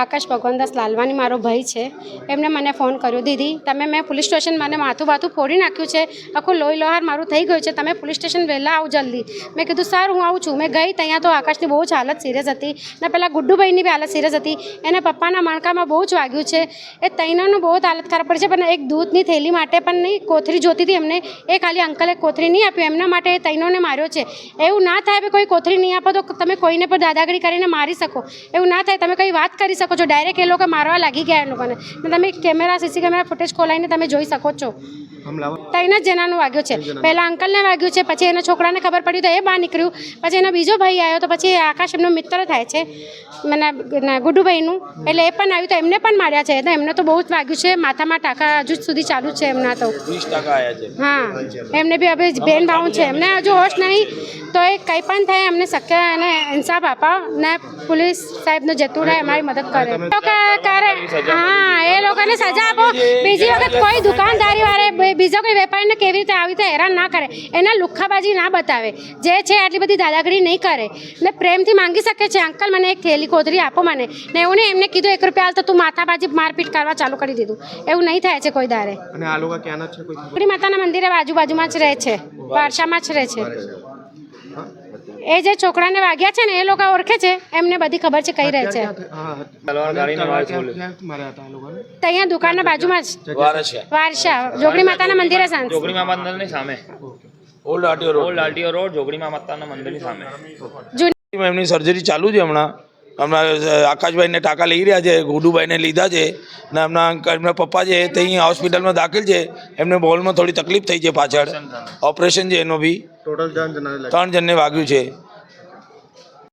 આકાશ ભગવાનદાસ લાલવાની મારો ભાઈ છે. એમને મને ફોન કર્યો, દીદી, તમે મેં પોલીસ સ્ટેશન મને માથું બાથું ફોડી નાખ્યું છે. આખું લોહી લોહાર મારું થઈ ગયું છે. તમે પોલીસ સ્ટેશન વહેલા આવો જલ્દી. મેં કીધું, સારું, હું આવું છું. મેં ગઈ ત્યાં તો આકાશની બહુ જ હાલત સિરિયસ હતી. ને પહેલાં ગુડ્ડુભાઈની બી હાલત સિરિયસ હતી. એને પપ્પાના માણકામાં બહુ જ વાગ્યું છે. એ તૈનાનું બહુ જ હાલત ખરાબ પડે છે, પણ એક દૂધની થેલી માટે પણ નહીં, કોથરી જોતી હતી એમને. એ ખાલી અંકલે કોથરી નહીં આપ્યું એમના માટે એ તૈનોને માર્યો છે. એવું ના થાય કોઈ કોથરી નહીં આપો તો તમે કોઈને પણ દાદાગીરી કરીને મારી શકો. એવું ના થાય, તમે કંઈ વાત કરી શકો. છો. ડાયરેક્ટ એ લોકો મારવા લાગી ગયા એ લોકોને. તમે કેમેરા સીસી કેમેરા ફૂટેજ ખોલાવીને તમે જોઈ શકો છો. ત્રણ જ જણાનું વાગ્યું છે. પહેલાં અંકલને વાગ્યું છે પછી એના છોકરાને ખબર પડી તો એ બહાર નીકળ્યું. પછી એનો બીજો ભાઈ આવ્યો તો પછી આકાશ એમનો મિત્ર થાય છે. મને ગુડુભાઈનું. એટલે એ પણ આવ્યું તો એમને પણ માર્યા છે. તો એમને તો બહુ જ વાગ્યું છે. માથામાં ટાંકા હજુ સુધી ચાલુ છે એમના તો. હા. એમને બી હવે બેન ભાવ છે. એમને હજુ હોશ નહીં. તો એ કંઈ પણ થાય એમને શક્ય અને ઇન્સાફ આપો ને પોલીસ સાહેબનું જતું રહે અમારી મદદ કરે. હા એ લોકોને સજા આપો. બીજી વખત કોઈ દુકાનદારી વાળે બીજો કોઈ વેપારીને કેવી રીતે આવી રીતે હેરાન ના કરે. એના લુખ્ખાબાજી ના બતાવે. જે છે આટલી બધી દાદાગીરી નહીં કરે. ને પ્રેમથી માંગી શકે છે. અંકલ મને એક થેલી કોથળી આપો મને. ને એવું નહીં એમને કીધું એક રૂપિયા હાલ તો તું માથાબાજી મારપીટ કરવા ચાલુ કરી દીધું. એવું નહીં થાય છે કોઈ દારે અને આ લોકો ક્યાંના છે કોઈ? માતાના મંદિરે આજુબાજુમાં જ રહે છે. વારસામાં જ રહે છે. એ જે છોકરાને વાગ્યા છે ને એ લોકો ઓળખે છે એમને બધી ખબર છે કઈ રહે છે. ત્યાં દુકાનના બાજુમાં જ? વારસા જોગણી માતાના મંદિરે સાંજ. જોગણીમાં મંદિરની સામે. Old RTO road. Old RTO road Jogani માતાના મંદિરની સામે. એમની સર્જરી ચાલુ છે હમણાં? હમણાં આકાશભાઈને ટાંકા લઈ રહ્યા છે ગુડુભાઈને લીધા છે ને એમના એમના પપ્પા છે તે અહીં હોસ્પિટલમાં દાખલ છે. એમને બોલમાં થોડી તકલીફ થઈ છે પાછળ. ઓપરેશન છે એનો બી. ત્રણ જણને વાગ્યું છે.